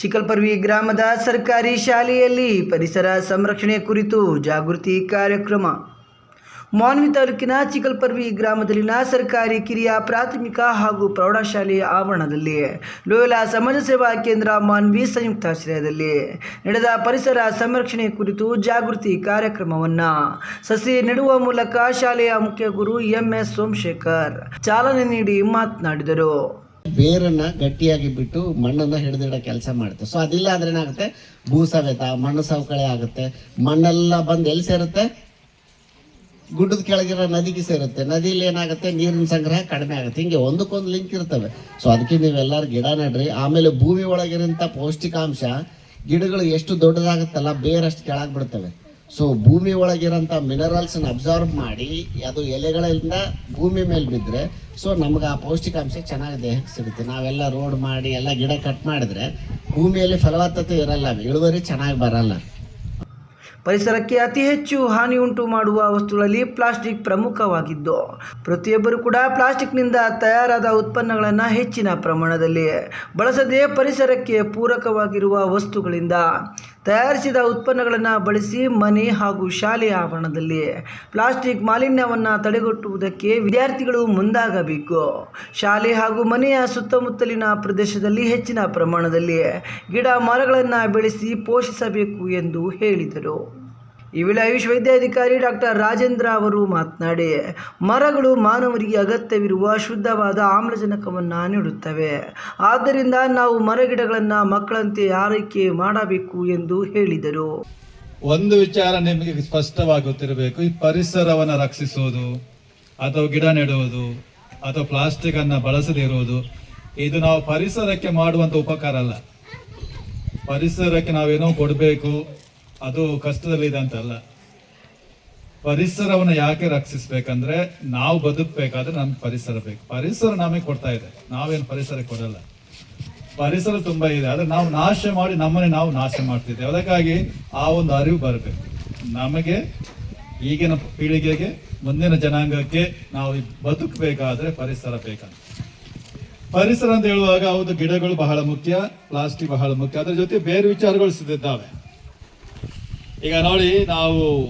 ಚಿಕಲ್ಪರ್ವಿ ಗ್ರಾಮದ ಸರ್ಕಾರಿ ಶಾಲೆಯಲ್ಲಿ ಪರಿಸರ ಸಂರಕ್ಷಣೆ ಕುರಿತು ಜಾಗೃತಿ ಕಾರ್ಯಕ್ರಮ. ಮಾನ್ವಿ ತಾಲೂಕಿನ ಚಿಕಲ್ಪರ್ವಿ ಗ್ರಾಮದಲ್ಲಿನ ಸರ್ಕಾರಿ ಕಿರಿಯ ಪ್ರಾಥಮಿಕ ಹಾಗೂ ಪ್ರೌಢಶಾಲೆಯ ಆವರಣದಲ್ಲಿ ಲೋಯಲಾ ಸಮಾಜ ಸೇವಾ ಕೇಂದ್ರ ಮಾನ್ವಿ ಸಂಯುಕ್ತಾಶ್ರಯದಲ್ಲಿ ನಡೆದ ಪರಿಸರ ಸಂರಕ್ಷಣೆ ಕುರಿತು ಜಾಗೃತಿ ಕಾರ್ಯಕ್ರಮವನ್ನು ಸಸಿ ನೆಡುವ ಮೂಲಕ ಶಾಲೆಯ ಮುಖ್ಯ ಗುರು ಎಂಎಸ್ ಸೋಮಶೇಖರ್ ಚಾಲನೆ ನೀಡಿ ಮಾತನಾಡಿದರು. ಬೇರನ್ನ ಗಟ್ಟಿಯಾಗಿ ಬಿಟ್ಟು ಮಣ್ಣನ್ನ ಹಿಡಿದಿಡೋ ಕೆಲಸ ಮಾಡುತ್ತೆ ಸೊ ಅದಿಲ್ಲ ಅಂದ್ರೆ ಏನಾಗುತ್ತೆ? ಭೂ ಸವೆತ, ಮಣ್ಣು ಸವಕಳಿ ಆಗುತ್ತೆ. ಮಣ್ಣೆಲ್ಲ ಬಂದು ಎಲ್ಲಿ ಸೇರುತ್ತೆ? ಗುಡ್ಡದ ಕೆಳಗಿರೋ ನದಿಗೆ ಸೇರುತ್ತೆ. ನದಿಲಿ ಏನಾಗುತ್ತೆ? ನೀರಿನ ಸಂಗ್ರಹ ಕಡಿಮೆ ಆಗುತ್ತೆ. ಹಿಂಗೆ ಒಂದಕ್ಕೊಂದು ಲಿಂಕ್ ಇರ್ತವೆ. ಸೊ ಅದಕ್ಕೆ ನೀವೆಲ್ಲರೂ ಗಿಡ ನಡ್ರಿ. ಆಮೇಲೆ ಭೂಮಿ ಒಳಗಿರೋಂಥ ಪೌಷ್ಟಿಕಾಂಶ ಗಿಡಗಳು ಎಷ್ಟು ದೊಡ್ಡದಾಗುತ್ತಲ್ಲ, ಬೇರಷ್ಟು ಕೆಳಗೆ ಬಿಡ್ತವೆ. ಸೊ ಭೂಮಿ ಒಳಗಿರೋಂಥ ಮಿನರಲ್ಸ್ನ ಅಬ್ಸಾರ್ಬ್ ಮಾಡಿ, ಅದು ಎಲೆಗಳಿಂದ ಭೂಮಿ ಮೇಲೆ ಬಿದ್ದರೆ ಸೊ ನಮ್ಗೆ ಆ ಪೌಷ್ಟಿಕಾಂಶ ಚೆನ್ನಾಗಿ ದೇಹಕ್ಕೆ ಸಿಗುತ್ತೆ. ನಾವೆಲ್ಲ ರೋಡ್ ಮಾಡಿ, ಎಲ್ಲ ಗಿಡ ಕಟ್ ಮಾಡಿದ್ರೆ ಭೂಮಿಯಲ್ಲಿ ಫಲವತ್ತತೆ ಇರಲ್ಲ, ಇಳುವರಿ ಚೆನ್ನಾಗಿ ಬರಲ್ಲ. ಪರಿಸರಕ್ಕೆ ಅತಿ ಹೆಚ್ಚು ಹಾನಿ ಉಂಟು ಮಾಡುವ ವಸ್ತುಗಳಲ್ಲಿ ಪ್ಲಾಸ್ಟಿಕ್ ಪ್ರಮುಖವಾಗಿದ್ದು, ಪ್ರತಿಯೊಬ್ಬರು ಕೂಡ ಪ್ಲಾಸ್ಟಿಕ್ನಿಂದ ತಯಾರಾದ ಉತ್ಪನ್ನಗಳನ್ನು ಹೆಚ್ಚಿನ ಪ್ರಮಾಣದಲ್ಲಿ ಬಳಸದೆ ಪರಿಸರಕ್ಕೆ ಪೂರಕವಾಗಿರುವ ವಸ್ತುಗಳಿಂದ. ತಯಾರಿಸಿದ ಉತ್ಪನ್ನಗಳನ್ನು ಬಳಸಿ ಮನೆ ಹಾಗೂ ಶಾಲೆಯ ಆವರಣದಲ್ಲಿ ಪ್ಲಾಸ್ಟಿಕ್ ಮಾಲಿನ್ಯವನ್ನು ತಡೆಗಟ್ಟುವುದಕ್ಕೆ ವಿದ್ಯಾರ್ಥಿಗಳು ಮುಂದಾಗಬೇಕು. ಶಾಲೆ ಹಾಗೂ ಮನೆಯ ಸುತ್ತಮುತ್ತಲಿನ ಪ್ರದೇಶದಲ್ಲಿ ಹೆಚ್ಚಿನ ಪ್ರಮಾಣದಲ್ಲಿ ಗಿಡ ಮರಗಳನ್ನು ಬೆಳೆಸಿ ಪೋಷಿಸಬೇಕು ಎಂದು ಹೇಳಿದರು. ಈ ವೇಳೆ ಆಯುಷ್ ವೈದ್ಯಾಧಿಕಾರಿ ಡಾಕ್ಟರ್ ರಾಜೇಂದ್ರ ಅವರು ಮಾತನಾಡಿ, ಮರಗಳು ಮಾನವರಿಗೆ ಅಗತ್ಯವಿರುವ ಶುದ್ಧವಾದ ಆಮ್ಲಜನಕವನ್ನು ನೀಡುತ್ತವೆ. ಆದ್ದರಿಂದ ನಾವು ಮರಗಿಡಗಳನ್ನು ಮಕ್ಕಳಂತೆ ಆರೈಕೆ ಮಾಡಬೇಕು ಎಂದು ಹೇಳಿದರು. ಒಂದು ವಿಚಾರ ನಿಮಗೆ ಸ್ಪಷ್ಟವಾಗುತ್ತಿರಬೇಕು. ಈ ಪರಿಸರವನ್ನು ರಕ್ಷಿಸುವುದು, ಅಥವಾ ಗಿಡ ನೆಡುವುದು, ಅಥವಾ ಪ್ಲಾಸ್ಟಿಕ್ ಅನ್ನು ಬಳಸದೇ ಇರುವುದು, ಇದು ನಾವು ಪರಿಸರಕ್ಕೆ ಮಾಡುವಂತ ಉಪಕಾರ ಅಲ್ಲ. ಪರಿಸರಕ್ಕೆ ನಾವೇನೋ ಕೊಡಬೇಕು ಅದು ಕಷ್ಟದಲ್ಲಿದೆ ಅಂತಲ್ಲ. ಪರಿಸರವನ್ನು ಯಾಕೆ ರಕ್ಷಿಸ್ಬೇಕಂದ್ರೆ ನಾವು ಬದುಕಬೇಕಾದ್ರೆ ನಮ್ಗೆ ಪರಿಸರ ಬೇಕು. ಪರಿಸರ ನಮಗೆ ಕೊಡ್ತಾ ಇದೆ. ನಾವೇನು ಪರಿಸರ ಕೊಡಲ್ಲ. ಪರಿಸರ ತುಂಬಾ ಇದೆ. ಆದ್ರೆ ನಾವು ನಾಶ ಮಾಡಿ ನಮ್ಮನ್ನೇ ನಾವು ನಾಶ ಮಾಡ್ತಿದ್ದೇವೆ. ಅದಕ್ಕಾಗಿ ಆ ಒಂದು ಅರಿವು ಬರಬೇಕು. ನಮಗೆ ಈಗಿನ ಪೀಳಿಗೆಗೆ, ಮುಂದಿನ ಜನಾಂಗಕ್ಕೆ ನಾವು ಬದುಕಬೇಕಾದ್ರೆ ಪರಿಸರ ಬೇಕಂತ. ಪರಿಸರ ಅಂತ ಹೇಳುವಾಗ ಹೌದು, ಗಿಡಗಳು ಬಹಳ ಮುಖ್ಯ, ಪ್ಲಾಸ್ಟಿಕ್ ಬಹಳ ಮುಖ್ಯ. ಅದ್ರ ಜೊತೆ ಬೇರೆ ವಿಚಾರಗಳು ಸಿದ್ದಿದ್ದಾವೆ. ಈಗ ನೋಡಿ, ನಾವು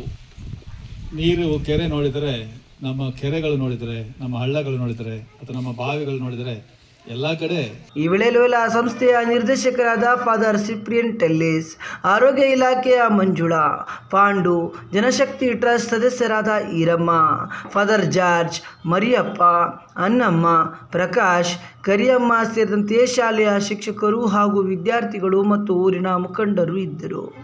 ನೀರು ಕೆರೆ ನೋಡಿದರೆ, ನಮ್ಮ ಕೆರೆಗಳು ನೋಡಿದರೆ, ನಮ್ಮ ಹಳ್ಳಗಳು ನೋಡಿದರೆ, ಅಥವಾ ನಮ್ಮ ಬಾವಿಗಳು ನೋಡಿದರೆ, ಎಲ್ಲ ಕಡೆ ಈ ವೇಳೆ ಸಂಸ್ಥೆಯ ನಿರ್ದೇಶಕರಾದ ಫಾದರ್ ಸಿಪ್ರಿಯನ್ ಟೆಲ್ಲಿಸ್, ಆರೋಗ್ಯ ಇಲಾಖೆಯ ಮಂಜುಳಾ, ಪಾಂಡು, ಜನಶಕ್ತಿ ಟ್ರಸ್ಟ್ ಸದಸ್ಯರಾದ ಈರಮ್ಮ, ಫಾದರ್ ಜಾರ್ಜ್, ಮರಿಯಪ್ಪ ಅನ್ನಮ್ಮ ಪ್ರಕಾಶ್, ಕರಿಯಮ್ಮ ಸೇರಿದಂತೆ ಶಾಲೆಯ ಶಿಕ್ಷಕರು ಹಾಗೂ ವಿದ್ಯಾರ್ಥಿಗಳು ಮತ್ತು ಊರಿನ ಮುಖಂಡರು ಇದ್ದರು.